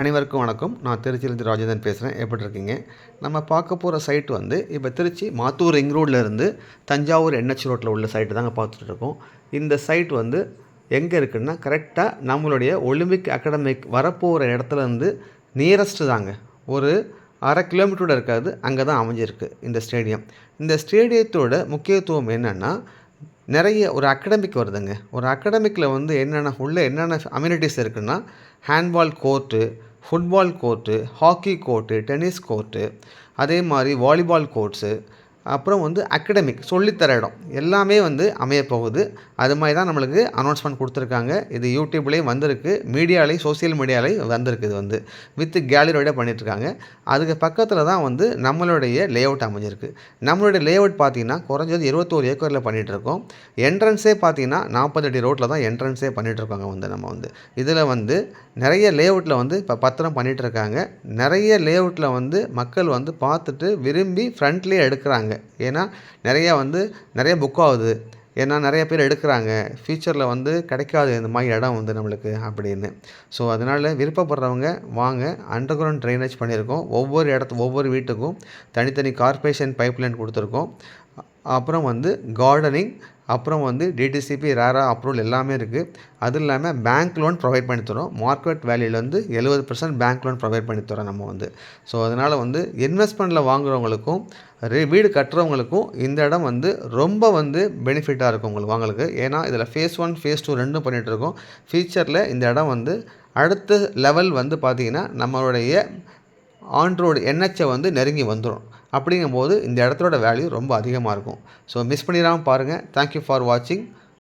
அனைவருக்கும் வணக்கம். நான் திருச்சியிலேருந்து ராஜேந்திரன் பேசுகிறேன் எப்படி இருக்கீங்க? நம்ம பார்க்க போகிற சைட் வந்து இப்போ திருச்சி மாத்தூர் ரிங் ரோட்ல இருந்து தஞ்சாவூர் என்ஹெச் ரோட்டில் உள்ள சைட்டு தாங்க பார்த்துட்டு இருக்கோம். இந்த சைட் வந்து எங்கே இருக்குன்னா கரெக்டாக நம்மளுடைய ஒலிம்பிக் அகாடமிக் வரப்போகிற இடத்துலேருந்து நியரஸ்ட்டு தாங்க. ஒரு அரை கிலோமீட்டரோட இருக்காது. அங்கே தான் அமைஞ்சிருக்கு இந்த ஸ்டேடியம் இந்த ஸ்டேடியத்தோட முக்கியத்துவம் என்னென்னா நிறைய ஒரு அகடமிக் வருதுங்க. ஒரு அகடமிக்கில் வந்து என்னென்ன உள்ளே என்னென்ன அம்யூனிட்டிஸ் இருக்குன்னா handball court football court hockey court tennis court அதே மாதிரி வாலிபால் கோர்ட்ஸு அப்புறம் வந்து அகடமிக் சொல்லித்தர இடம். எல்லாமே வந்து அமையப் போகுது. அது மாதிரி தான் நம்மளுக்கு அனௌன்ஸ்மெண்ட் கொடுத்துருக்காங்க. இது யூடியூப்லேயும் வந்திருக்கு. மீடியாலேயும் சோஷியல் மீடியாலேயும் வந்திருக்கு இது வந்து. வித் கேலரியோட பண்ணிகிட்ருக்காங்க அதுக்கு பக்கத்தில் தான் வந்து நம்மளுடைய லே அவுட் அமைஞ்சிருக்கு. நம்மளுடைய லே அவுட் பார்த்தீங்கன்னா குறைஞ்சது இருபத்தோரு ஏக்கரில் பண்ணிகிட்ருக்கோம் என்ட்ரன்ஸே பார்த்தீங்கன்னா நாற்பது அடி ரோட்டில் தான் என்ட்ரன்ஸே பண்ணிகிட்ருக்காங்க வந்து நம்ம வந்து. இதில் வந்து நிறைய லே அவுட்டில் வந்து இப்போ பத்திரம் பண்ணிகிட்டு இருக்காங்க நிறைய லே அவுட்டில் வந்து மக்கள் வந்து பார்த்துட்டு விரும்பி ஃப்ரண்ட்லேயே எடுக்கிறாங்க. ஏன்னா நிறையா வந்து நிறைய புக் ஆகுது. ஏன்னா நிறைய பேர் எடுக்கிறாங்க. ஃப்யூச்சரில் வந்து கிடைக்காது இந்த மாதிரி இடம் வந்து நம்மளுக்கு அப்படின்னு. ஸோ அதனால் விருப்பப்படுறவங்க வாங்க. அண்டர் கிரவுண்ட் ட்ரைனேஜ் பண்ணியிருக்கோம். ஒவ்வொரு இடத்து ஒவ்வொரு வீட்டுக்கும் தனித்தனி கார்ப்பரேஷன் பைப்லைன் கொடுத்துருக்கோம். அப்புறம் வந்து கார்டனிங் அப்புறம் வந்து டிடிசிபி ரேரா அப்ரூவல் எல்லாமே இருக்குது அது இல்லாமல் பேங்க் லோன் ப்ரொவைட் பண்ணி தரோம். மார்க்கெட் வேல்யூலேருந்து எழுபது பர்சன்ட் பேங்க் லோன் ப்ரொவைட் பண்ணி தரோம் நம்ம வந்து. ஸோ அதனால் வந்து இன்வெஸ்ட்மெண்ட்டில் வாங்குறவங்களுக்கும் ரே வீடு கட்டுறவங்களுக்கும் இந்த இடம் வந்து ரொம்ப வந்து பெனிஃபிட்டாக இருக்கும் உங்களுக்கு வாங்களுக்கு ஏன்னா இதில் ஃபேஸ் ஒன் ஃபேஸ் டூ ரெண்டும் பண்ணிகிட்டு இருக்கோம். ஃபியூச்சரில் இந்த இடம் வந்து அடுத்த லெவல் வந்து பார்த்திங்கன்னா நம்மளுடைய ஆண்ட்ரோடு என்ஹெச்சை வந்து நெருங்கி வந்துடும் அப்படிங்கும்போது இந்த இடத்தோட வேல்யூ ரொம்ப அதிகமாக இருக்கும். ஸோ மிஸ் பண்ணிடாமல் பாருங்கள் தேங்க்யூ ஃபார் வாட்சிங்